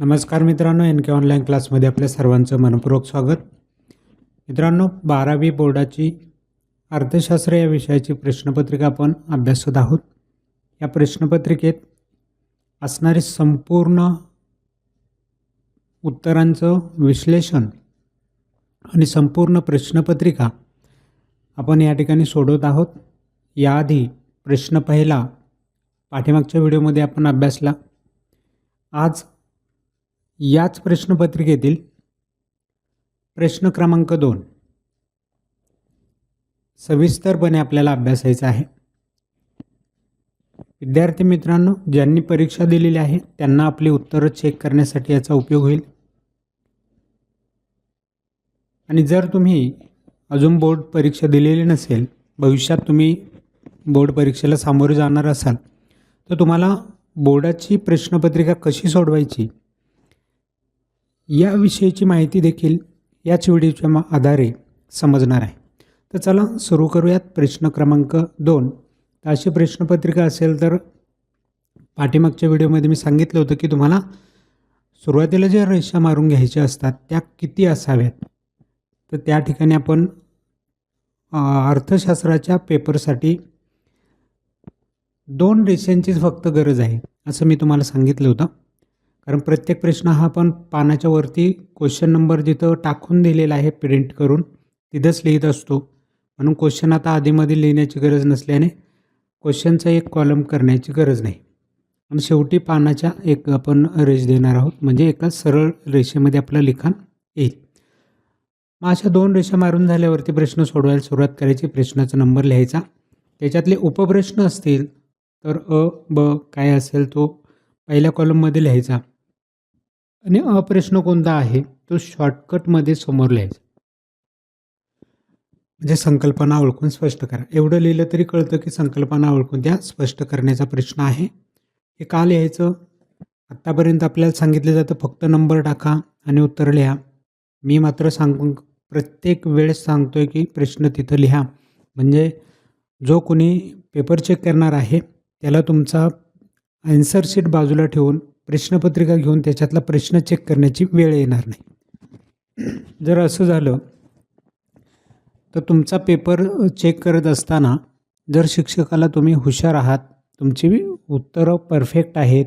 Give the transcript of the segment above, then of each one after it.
नमस्कार मित्रांनो एन के ऑनलाईन क्लासमध्ये आपल्या सर्वांचं मनपूर्वक स्वागत. मित्रांनो बारावी बोर्डाची अर्थशास्त्र या विषयाची प्रश्नपत्रिका आपण अभ्यासत आहोत. या प्रश्नपत्रिकेत असणारी संपूर्ण उत्तरांचं विश्लेषण आणि संपूर्ण प्रश्नपत्रिका आपण या ठिकाणी सोडवत आहोत. याआधी प्रश्न पहिला पाठीमागच्या व्हिडिओमध्ये आपण अभ्यासला. आज याच प्रश्नपत्रिकेतील प्रश्न क्रमांक दोन. सविस्तरपणे आपल्याला अभ्यासायचा आहे. विद्यार्थी मित्रांनो ज्यांनी परीक्षा दिलेली आहे त्यांना आपली उत्तरं चेक करण्यासाठी याचा उपयोग होईल. आणि जर तुम्ही अजून बोर्ड परीक्षा दिलेली नसेल भविष्यात तुम्ही बोर्ड परीक्षेला सामोरे जाणार असाल तर तुम्हाला बोर्डाची प्रश्नपत्रिका कशी सोडवायची याविषयीची माहिती देखील याच व्हिडिओच्या मा- आधारे समजणार आहे. तर चला सुरू करूयात प्रश्न क्रमांक दोन. तर अशी प्रश्नपत्रिका असेल तर पाठीमागच्या व्हिडिओमध्ये मी सांगितलं होतं की तुम्हाला सुरुवातीला ज्या रेषा मारून घ्यायच्या असतात त्या किती असाव्यात? तर त्या ठिकाणी आपण अर्थशास्त्राच्या पेपरसाठी दोन रेषांचीच फक्त गरज आहे असं मी तुम्हाला सांगितलं होतं. कारण प्रत्येक प्रश्न हा आपण पानाच्या वरती क्वेश्चन नंबर जिथं टाकून दिलेला आहे प्रिंट करून तिथंच लिहित असतो. म्हणून क्वेश्चन आता आधीमध्ये लिहिण्याची गरज नसल्याने क्वेश्चनचा एक कॉलम करण्याची गरज नाही. आणि शेवटी पानाच्या एक आपण रेष देणार आहोत. म्हणजे एका सरळ रेषेमध्ये आपलं लिखाण येईल. मग अशा दोन रेषा मारून झाल्यावरती प्रश्न सोडवायला सुरुवात करायची. प्रश्नाचा नंबर लिहायचा. त्याच्यातले उपप्रश्न असतील तर अ ब काय असेल तो पहिल्या कॉलममध्ये लिहायचा. आणि अप्रश्न कोणता आहे? तो शॉर्टकटमध्ये समोर लिहायचा. म्हणजे संकल्पना ओळखून स्पष्ट करा. एवढं लिहिलं तरी कळतं की संकल्पना ओळखून त्या स्पष्ट करण्याचा प्रश्न आहे. हे का लिहायचं? आत्तापर्यंत आपल्याला सांगितलं जातं फक्त नंबर टाका आणि उत्तर लिहा. मी मात्र सांगून प्रत्येक वेळेस सांगतोय की प्रश्न तिथं लिहा. म्हणजे जो कोणी पेपर चेक करणार आहे त्याला तुमचा आन्सर शीट बाजूला ठेवून प्रश्नपत्रिका घेऊन त्याच्यातला प्रश्न चेक करण्याची वेळ येणार नाही. जर असं झालं तर तुमचा पेपर चेक करत असताना जर शिक्षकाला तुम्ही हुशार आहात तुमची उत्तरं परफेक्ट आहेत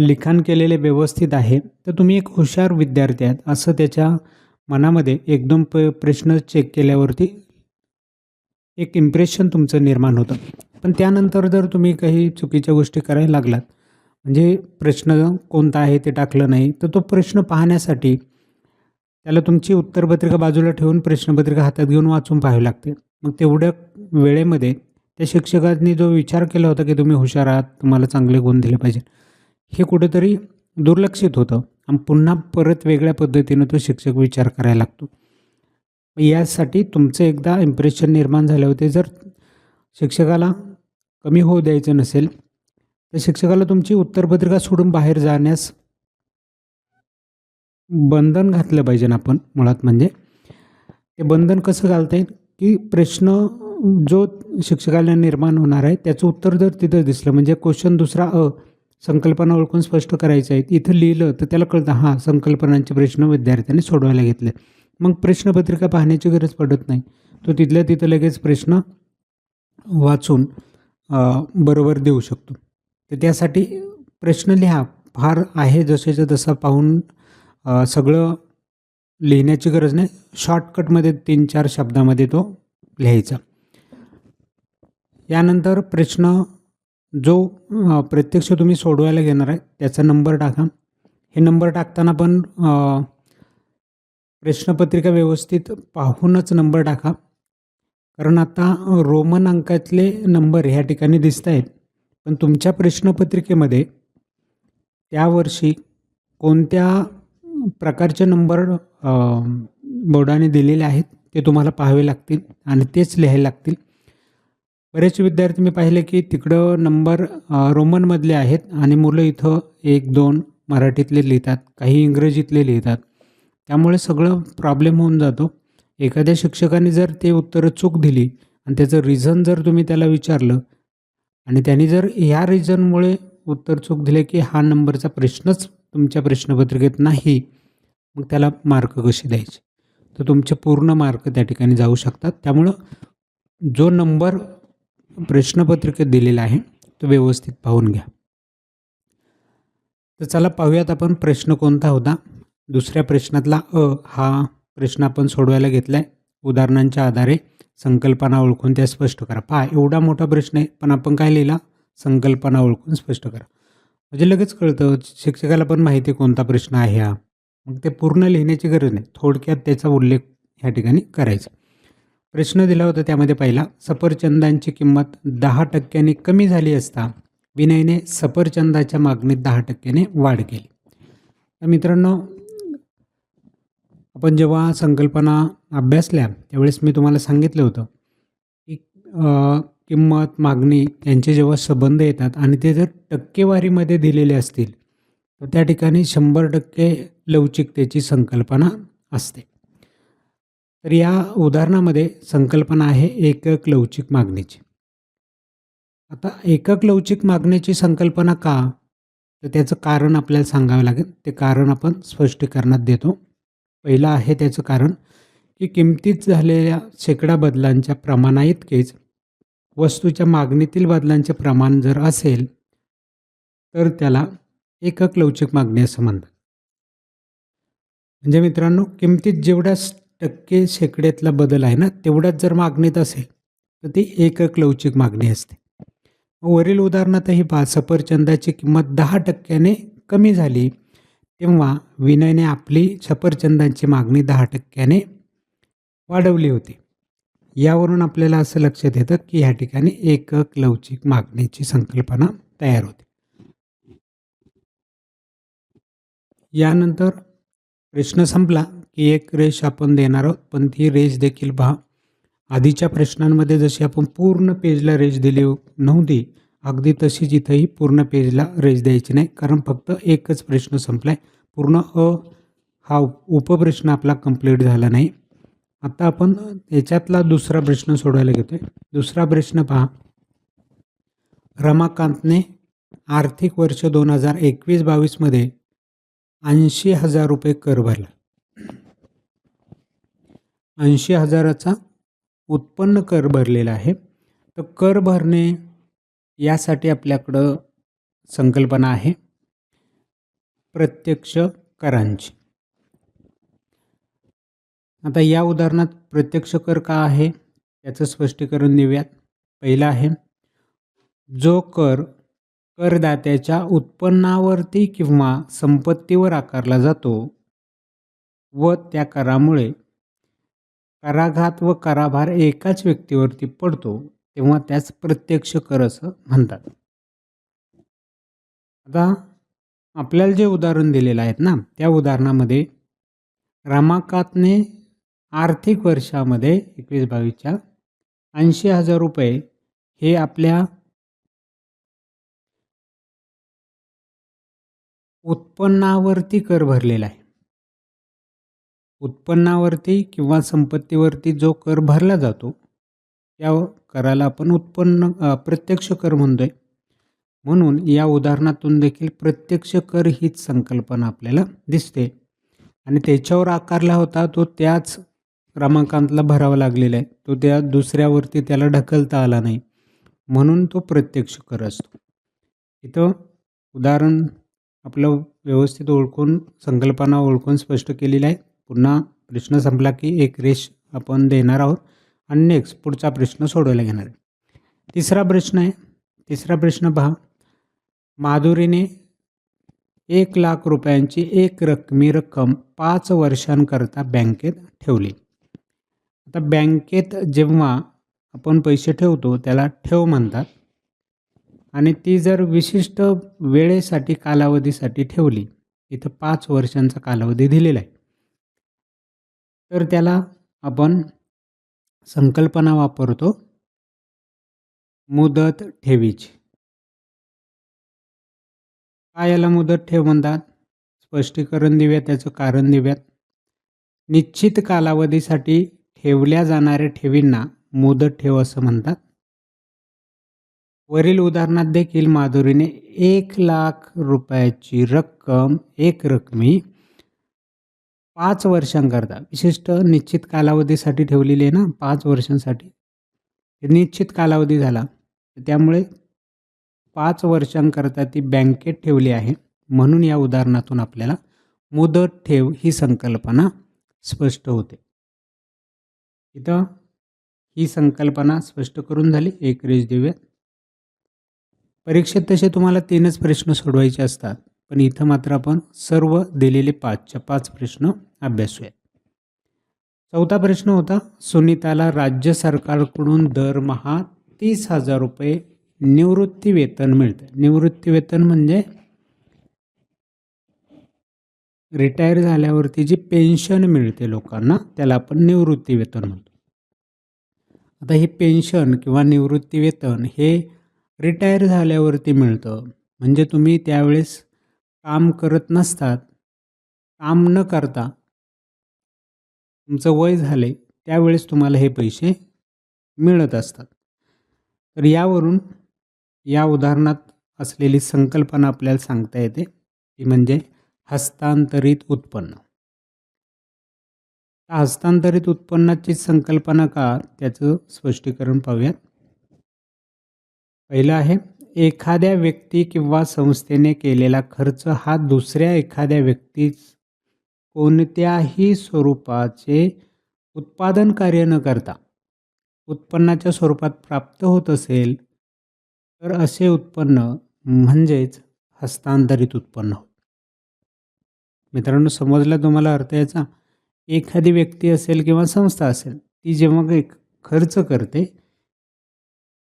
लिखाण केलेले व्यवस्थित आहे तर तुम्ही एक हुशार विद्यार्थी आहात असं त्याच्या मनामध्ये एकदम प प्रश्न चेक केल्यावरती एक इम्प्रेशन तुमचं निर्माण होतं. पण त्यानंतर जर तुम्ही काही चुकीच्या गोष्टी करायला लागलात म्हणजे प्रश्न कोणता आहे ते टाकलं नाही तर तो प्रश्न पाहण्यासाठी त्याला तुमची उत्तरपत्रिका बाजूला ठेवून प्रश्नपत्रिका हातात घेऊन वाचून पाहावी लागते. मग तेवढ्या वेळेमध्ये त्या शिक्षकांनी जो विचार केला होता की तुम्ही हुशार आहात तुम्हाला चांगले गुण दिले पाहिजे हे कुठेतरी दुर्लक्षित होतं आणि पुन्हा परत वेगळ्या पद्धतीनं तो शिक्षक विचार करायला लागतो. यासाठी तुमचं एकदा इम्प्रेशन निर्माण झाले होते जर शिक्षकाला कमी होऊ द्यायचं नसेल तर शिक्षकाला तुमची उत्तरपत्रिका सोडून बाहेर जाण्यास बंधन घातलं पाहिजे ना आपण मुळात म्हणजे. ते बंधन कसं घालता येईल? की प्रश्न जो शिक्षकाला निर्माण होणार आहे त्याचं उत्तर जर तिथं दिसलं म्हणजे क्वेश्चन दुसरा अ संकल्पना ओळखून स्पष्ट करायचं आहे इथं लिहिलं तर त्याला कळतं हां संकल्पनांचे प्रश्न विद्यार्थ्यांनी सोडवायला घेतले. मग प्रश्नपत्रिका पाहण्याची गरज पडत नाही. तो तिथल्या तिथं लगेच प्रश्न वाचून बरोबर देऊ शकतो. तर त्यासाठी प्रश्न लिहा. फार आहे जसेच्या तसा पाहून सगळं लिहिण्याची गरज नाही. शॉर्टकटमध्ये तीन चार शब्दामध्ये तो लिहायचा. यानंतर प्रश्न जो प्रत्यक्ष तुम्ही सोडवायला घेणार आहे त्याचा नंबर टाका. हे नंबर टाकताना पण प्रश्नपत्रिका व्यवस्थित पाहूनच नंबर टाका. कारण आता रोमन अंकातले नंबर ह्या ठिकाणी दिसत आहेत पण तुमच्या प्रश्नपत्रिकेमध्ये त्या वर्षी कोणत्या प्रकारचे नंबर बोर्डाने दिलेले आहेत ते तुम्हाला पाहावे लागतील आणि तेच लिहायला लागतील. बरेच विद्यार्थी मी पाहिले की तिकडं नंबर रोमनमधले आहेत आणि मुलं इथं एक दोन मराठीतले लिहितात काही इंग्रजीतले लिहितात. त्यामुळे सगळं प्रॉब्लेम होऊन जातो. एखाद्या शिक्षकाने जर ते उत्तरं चूक दिली आणि त्याचं रिझन जर तुम्ही त्याला विचारलं आणि त्यांनी जर ह्या रिझनमुळे उत्तर चूक दिले की हा नंबरचा प्रश्नच तुमच्या प्रश्नपत्रिकेत नाही मग त्याला मार्क कसे द्यायचे? तर तुमचे पूर्ण मार्क त्या ठिकाणी जाऊ शकतात. त्यामुळं जो नंबर प्रश्नपत्रिकेत दिलेला आहे तो व्यवस्थित पाहून घ्या. तर चला पाहूयात आपण प्रश्न कोणता होता. दुसऱ्या प्रश्नातला अ हा प्रश्न आपण सोडवायला घेतला आहे उदाहरणांच्या आधारे. संकल्पना ओळखून त्या स्पष्ट करा. पहा एवढा मोठा प्रश्न आहे पण आपण काय लिहिला? संकल्पना ओळखून स्पष्ट करा. म्हणजे लगेच कळतं शिक्षकाला पण माहिती आहे कोणता प्रश्न आहे हा. मग ते पूर्ण लिहिण्याची गरज नाही. थोडक्यात त्याचा उल्लेख ह्या ठिकाणी करायचा. प्रश्न दिला होता त्यामध्ये पहिला सफरचंदांची किंमत दहा टक्क्यांनी कमी झाली असता विनयने सफरचंदाच्या मागणीत दहा टक्क्याने वाढ केली. तर मित्रांनो आपण जेव्हा संकल्पना अभ्यासल्या त्यावेळेस मी तुम्हाला सांगितलं होतं की किंमत मागणी यांचे जेव्हा संबंध येतात आणि ते जर टक्केवारीमध्ये दिलेले असतील तर त्या ठिकाणी शंभर टक्के लवचिकतेची संकल्पना असते. तर या उदाहरणामध्ये संकल्पना आहे एकक लवचिक मागणीची. आता एकक लवचिक मागण्याची संकल्पना का? तर त्याचं कारण आपल्याला सांगावं लागेल. ते कारण आपण स्पष्टीकरणात देतो. पहिलं आहे त्याचं कारण की किमतीत झालेल्या शेकडा बदलांच्या प्रमाणाइतकेच वस्तूच्या मागणीतील बदलांचे प्रमाण जर असेल तर त्याला एकक लवचिक मागणी असं म्हणतात. म्हणजे मित्रांनो किमतीत जेवढ्या टक्के शेकड्यातला बदल आहे ना तेवढ्याच जर मागणीत असेल तर ती एकक लवचिक मागणी असते. वरील उदाहरणातही पहा सफरचंदाची किंमत दहा टक्क्याने कमी झाली तेव्हा विनयने आपली सफरचंदांची मागणी दहा टक्क्याने वाढवली होती. यावरून आपल्याला असं लक्षात येतं की ह्या ठिकाणी एकक लवचिक मागणीची संकल्पना तयार होते. यानंतर प्रश्न संपला की एक रेष आपण देणार आहोत पण ती रेष देखील पहा. आधीच्या प्रश्नांमध्ये जशी आपण पूर्ण पेजला रेष दिली नव्हती अगदी तशीच इथंही पूर्ण पेजला रेज द्यायची नाही कारण फक्त एकच प्रश्न संपलाय. पूर्ण अ हा उपप्रश्न आपला कंप्लीट झाला नाही. आता आपण याच्यातला दुसरा प्रश्न सोडवायला घेतोय. दुसरा प्रश्न पहा. रमाकांतने आर्थिक वर्ष दोन हजार एकवीस बावीसमध्ये ऐंशी हजार रुपये कर भरला. ऐंशी हजाराचा उत्पन्न कर भरलेला आहे. तर कर भरणे यासाठी आपल्याकडं संकल्पना आहे. प्रत्यक्ष करांची. आता या उदाहरणात प्रत्यक्ष कर का आहे? याचं स्पष्टीकरण देऊयात. पहिलं आहे जो कर करदात्याच्या उत्पन्नावरती किंवा संपत्तीवर आकारला जातो व त्या करामुळे कराघात व कराभार एकाच व्यक्तीवरती पडतो तेव्हा त्याच प्रत्यक्ष कर असं म्हणतात. आता आपल्याला जे उदाहरण दिलेलं आहेत ना त्या उदाहरणामध्ये रमाकांतने आर्थिक वर्षामध्ये एकवीस बावीसच्या ऐंशी हजार रुपये हे आपल्या उत्पन्नावरती कर भरलेला आहे. उत्पन्नावरती किंवा संपत्तीवरती जो कर भरला जातो त्या कराला आपण उत्पन्न प्रत्यक्ष कर म्हणतोय. म्हणून या उदाहरणातून देखील प्रत्यक्ष कर हीच संकल्पना आपल्याला दिसते. आणि त्याच्यावर आकारला होता तो त्याच क्रमांकांतला भरावा लागलेला आहे. तो त्या दुसऱ्यावरती त्याला ढकलता आला नाही. म्हणून तो प्रत्यक्ष कर असतो. इथं उदाहरण आपलं व्यवस्थित ओळखून संकल्पना ओळखून स्पष्ट केलेली आहे. पुन्हा प्रश्न संपला की एक रेष आपण देणार आहोत. आणि नेक्स्ट पुढचा प्रश्न सोडवायला घेणार आहे. तिसरा प्रश्न आहे. तिसरा प्रश्न पहा. माधुरीने एक लाख रुपयांची एक रकमी रक्कम पाच वर्षांकरता बँकेत ठेवली. आता बँकेत जेव्हा आपण पैसे ठेवतो त्याला ठेव म्हणतात. आणि ती जर विशिष्ट वेळेसाठी कालावधीसाठी ठेवली इथं पाच वर्षांचा कालावधी दिलेला आहे. तर त्याला आपण संकल्पना वापरतो. मुदत ठेवीची. काय याला मुदत ठेव म्हणतात? स्पष्टीकरण देऊयात त्याचं कारण देऊयात. निश्चित कालावधीसाठी ठेवल्या जाणाऱ्या ठेवींना मुदत ठेव असं म्हणतात. वरील उदाहरणात देखील माधुरीने एक लाख रुपयाची रक्कम एक रकमी पाच वर्षांकरता विशिष्ट निश्चित कालावधीसाठी ठेवलेली आहे ना पाच वर्षांसाठी. निश्चित कालावधी झाला. त्यामुळे पाच वर्षांकरता ती बँकेत ठेवली आहे. म्हणून या उदाहरणातून आपल्याला मुदत ठेव ही संकल्पना स्पष्ट होते. इथं ही संकल्पना स्पष्ट करून झाली. एक रेष देऊया परीक्षेत तसे तुम्हाला तीनच प्रश्न सोडवायचे असतात. पण इथं मात्र आपण सर्व दिलेले पाचच्या पाच प्रश्न अभ्यासूयात. चौथा प्रश्न होता सुनीताला राज्य सरकारकडून दरमहा तीस हजार रुपये निवृत्ती वेतन मिळतं निवृत्ती वेतन म्हणजे रिटायर झाल्यावरती जी पेन्शन मिळते लोकांना त्याला आपण निवृत्ती वेतन म्हणतो. आता हे पेन्शन किंवा निवृत्ती वेतन हे रिटायर झाल्यावरती मिळतं. म्हणजे तुम्ही त्यावेळेस काम करत नसतात काम न करता तुमचं वय झाले त्यावेळेस तुम्हाला हे पैसे मिळत असतात. तर यावरून या उदाहरणात असलेली संकल्पना आपल्याला सांगता येते ती म्हणजे हस्तांतरित उत्पन्न. हस्तांतरित उत्पन्नाची संकल्पना का? त्याचं स्पष्टीकरण पाहूयात. पहिलं आहे एखाद्या व्यक्ती किंवा संस्थेने केलेला खर्च हा दुसऱ्या एखाद्या व्यक्तीस कोणत्याही स्वरूपाचे उत्पादन कार्य न करता उत्पन्नाच्या स्वरूपात प्राप्त होत असेल तर असे उत्पन्न म्हणजेच हस्तांतरित उत्पन्न होत. मित्रांनो समजला तुम्हाला अर्थ याचा? एखादी व्यक्ती असेल किंवा संस्था असेल ती जेव्हा एक खर्च करते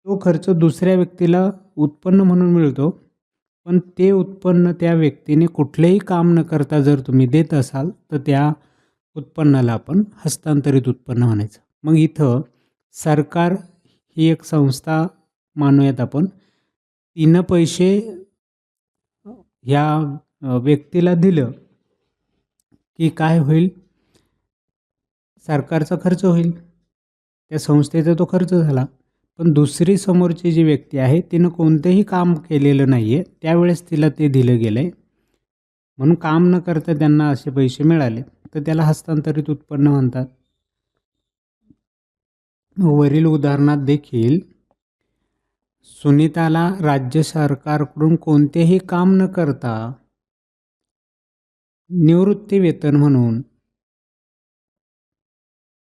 तो खर्च दुसऱ्या व्यक्तीला उत्पन्न म्हणून मिळतो पण ते उत्पन्न त्या व्यक्तीने कुठलेही काम न करता जर तुम्ही देत असाल तर त्या उत्पन्नाला आपण हस्तांतरित उत्पन्न म्हणायचं. मग इथं सरकार ही एक संस्था मानूयात आपण. तिनं पैसे ह्या व्यक्तीला दिलं की काय होईल? सरकारचा खर्च होईल. त्या संस्थेचा तो खर्च झाला. पण दुसरी समोरची जी व्यक्ती आहे तिनं कोणतंही काम केलेलं नाही आहे त्यावेळेस तिला ते दिलं गेलं आहे म्हणून काम न करता त्यांना असे पैसे मिळाले तर त्याला हस्तांतरित उत्पन्न म्हणतात. वरील उदाहरणात देखील सुनीताला राज्य सरकारकडून कोणतेही काम न करता निवृत्ती वेतन म्हणून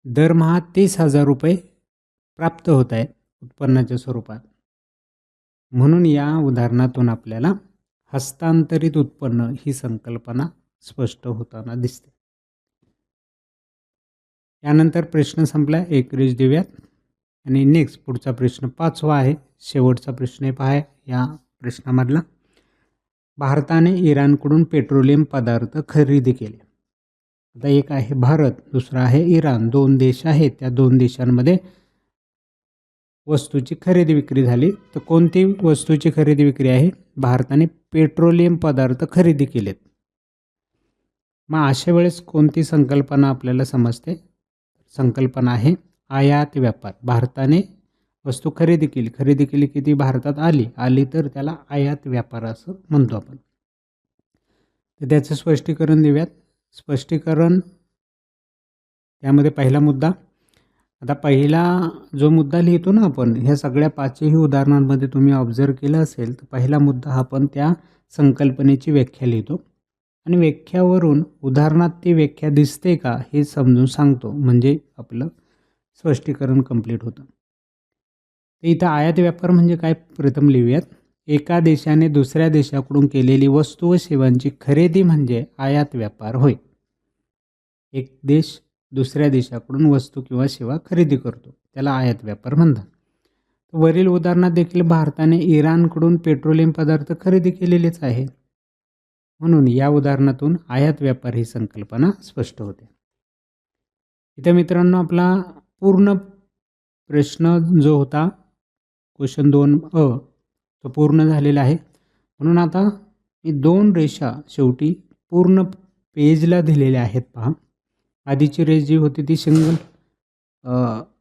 दरमहा तीस हजार रुपये प्राप्त होत आहेत उत्पन्नाच्या स्वरूपात. म्हणून या उदाहरणातून आपल्याला हस्तांतरित उत्पन्न ही संकल्पना स्पष्ट होताना दिसते. यानंतर प्रश्न संपला एकरीज देऊयात. आणि नेक्स्ट पुढचा प्रश्न पाचवा आहे. शेवटचा प्रश्न पहा या प्रश्नामधला. भारताने इराणकडून पेट्रोलियम पदार्थ खरेदी केले. आता एक आहे भारत दुसरा आहे इराण. दोन देश आहेत. त्या दोन देशांमध्ये वस्तूची खरेदी विक्री झाली तर कोणती वस्तूची खरेदी विक्री आहे? भारताने पेट्रोलियम पदार्थ खरेदी केलेत. मग अशा वेळेस कोणती संकल्पना आपल्याला समजते? संकल्पना आहे आयात व्यापार. भारताने वस्तू खरेदी केली. खरेदी केली की ती भारतात आली. आली तर त्याला आयात व्यापार असं म्हणतो आपण. तर त्याचं स्पष्टीकरण देऊयात. स्पष्टीकरण त्यामध्ये पहिला मुद्दा आता पहिला जो मुद्दा लिहितो ना आपण ह्या सगळ्या पाचही उदाहरणांमध्ये तुम्ही ऑब्झर्व केलं असेल तर पहिला मुद्दा हा आपण त्या संकल्पनेची व्याख्या लिहितो. आणि व्याख्यावरून उदाहरणात ती व्याख्या दिसते का हे समजून सांगतो म्हणजे आपलं स्पष्टीकरण कंप्लीट होतं. तर इथं आयात व्यापार म्हणजे काय? प्रथम लिहूयात. एका देशाने दुसऱ्या देशाकडून केलेली वस्तू व सेवांची खरेदी म्हणजे आयात व्यापार होय. एक देश दुसऱ्या देशाकडून वस्तू किंवा सेवा खरेदी करतो. त्याला आयात व्यापार म्हणतात. वरील उदाहरणात देखील भारताने इराणकडून पेट्रोलियम पदार्थ खरेदी केलेलेच आहे म्हणून या उदाहरणातून आयात व्यापार ही संकल्पना स्पष्ट होते. इथं मित्रांनो आपला पूर्ण प्रश्न जो होता क्वेश्चन दोन अ तो पूर्ण झालेला आहे. म्हणून आता मी दोन रेषा शेवटी पूर्ण पेजला दिलेल्या आहेत पहा. आधीची रेस जी होती ती सिंगल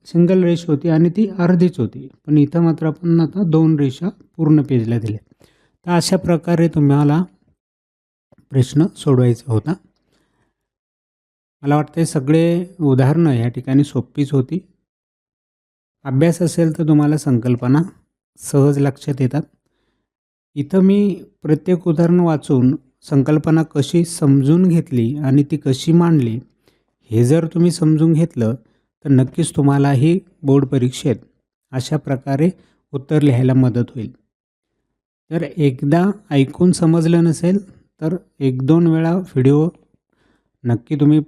सिंगल रेष होती आणि ती अर्धीच होती. पण इथं मात्र आपण आता दोन रेषा पूर्ण पेजला दिल्या. तर अशा प्रकारे तुम्हाला प्रश्न सोडवायचा होता. मला वाटतं सगळे उदाहरणं या ठिकाणी सोपीच होती. अभ्यास असेल तर तुम्हाला संकल्पना सहज लक्षात येतात. इथं मी प्रत्येक उदाहरण वाचून संकल्पना कशी समजून घेतली आणि ती कशी मांडली हे जर तुम्ही समजून घेतलं तर नक्कीच तुम्हालाही बोर्ड परीक्षेत अशा प्रकारे उत्तर लिहायला मदत होईल. तर एकदा ऐकून समजलं नसेल तर एक दोन वेळा व्हिडिओ नक्की तुम्ही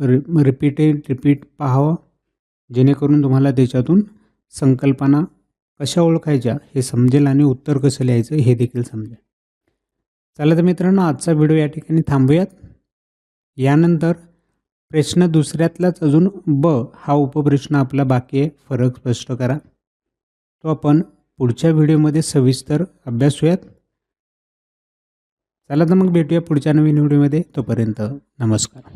रि रिपीटेड रिपीट पाहावं जेणेकरून तुम्हाला त्याच्यातून संकल्पना कशा ओळखायच्या हे समजेल आणि उत्तर कसं लिहायचं हे देखील समजेल. चला तर मित्रांनो आजचा व्हिडिओ या ठिकाणी थांबूयात. यानंतर प्रश्न दुसऱ्यातलाच अजून ब हा उपप्रश्न आपला बाकी आहे. फरक स्पष्ट करा. तो आपण पुढच्या व्हिडिओमध्ये सविस्तर अभ्यासूयात चला तर मग भेटूया पुढच्या नवीन व्हिडिओमध्ये. तोपर्यंत नमस्कार.